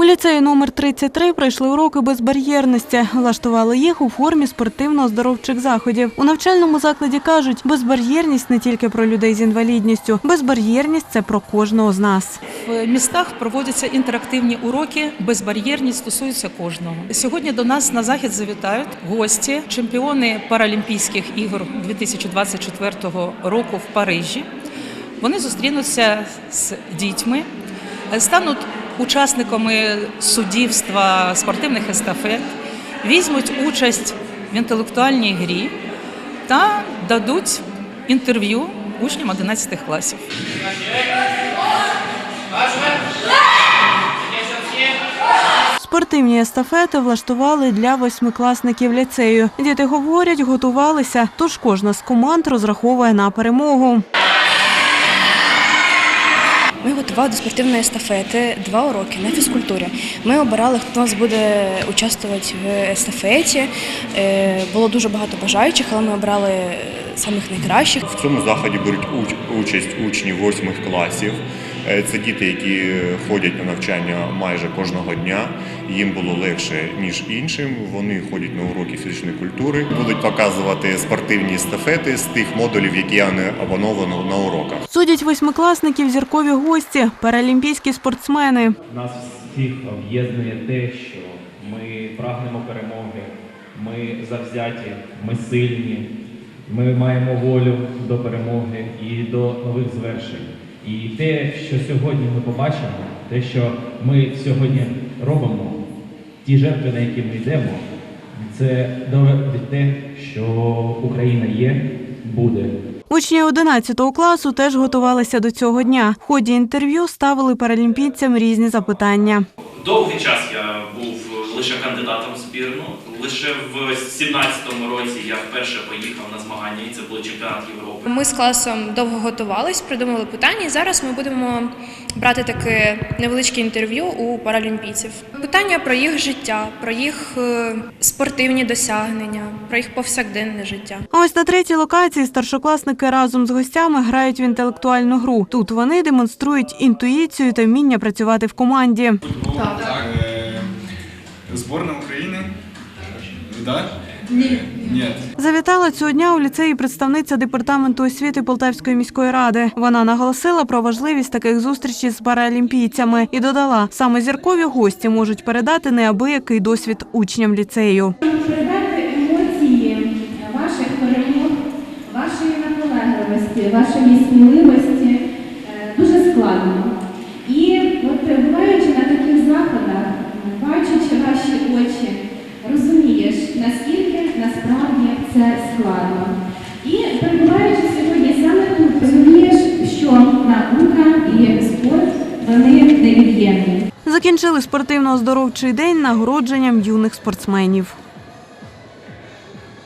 У ліцеї номер 33 пройшли уроки безбар'єрності. Влаштували їх у формі спортивно-оздоровчих заходів. У навчальному закладі кажуть, безбар'єрність не тільки про людей з інвалідністю. Безбар'єрність це про кожного з нас. В містах проводяться інтерактивні уроки. Безбар'єрність стосується кожного. Сьогодні до нас на захід завітають гості, чемпіони Паралімпійських ігор 2024 року в Парижі. Вони зустрінуться з дітьми, стануть учасниками суддівства спортивних естафет, візьмуть участь в інтелектуальній грі та дадуть інтерв'ю учням 11 класів. Спортивні естафети влаштували для восьмикласників ліцею. Діти говорять, готувалися, тож кожна з команд розраховує на перемогу. Ми готували до спортивної естафети два уроки на фізкультурі. Ми обирали, хто нас буде участвувати в естафеті. Е, Було дуже багато бажаючих, але ми обрали е, самих найкращих. В цьому заході беруть уч- участь учні восьмих класів. Е, Це діти, які ходять на навчання майже кожного дня. Їм було легше ніж іншим. Вони ходять на уроки фізичної культури, будуть показувати спортивні естафети з тих модулів, які вони опановано на уроках. Судять восьмикласників зіркові гості, паралімпійські спортсмени. Нас всіх об'єднує те, що ми прагнемо перемоги, ми завзяті, ми сильні, ми маємо волю до перемоги і до нових звершень. І те, що сьогодні ми побачимо, те, що ми сьогодні робимо, ті жертви, на які ми йдемо, це доводить те, що Україна є, буде. Учні 11 класу теж готувалися до цього дня. В ході інтерв'ю ставили паралімпійцям різні запитання. Довгий час я був лише кандидатом в збірну. Лише в 17-му році я вперше поїхав на змагання, і це був чемпіонат Європи. Ми з класом довго готувались, придумали питання. І зараз ми будемо брати таке невеличке інтерв'ю у паралімпійців. Питання про їх життя, про їх е, спортивні досягнення, про їх повсякденне життя. А ось на третій локації старшокласники разом з гостями грають в інтелектуальну гру. Тут вони демонструють інтуїцію та вміння працювати в команді. Е, Зборна України? Да? Ні. Ні. Завітала цього дня у ліцеї представниця департаменту освіти Полтавської міської ради. Вона наголосила про важливість таких зустрічей з паралімпійцями і додала, саме зіркові гості можуть передати неабиякий досвід учням ліцею. передати емоції ваших перемог, вашої наполегливості, вашої сміливості е, дуже складно. І от перебуваючи на таких заходах, бачачи ваші очі, це складно. І перебуваючи сьогодні саме тут, розумієш, що наука і спорт вони невід'ємні. Закінчили спортивно-оздоровчий день нагородженням юних спортсменів.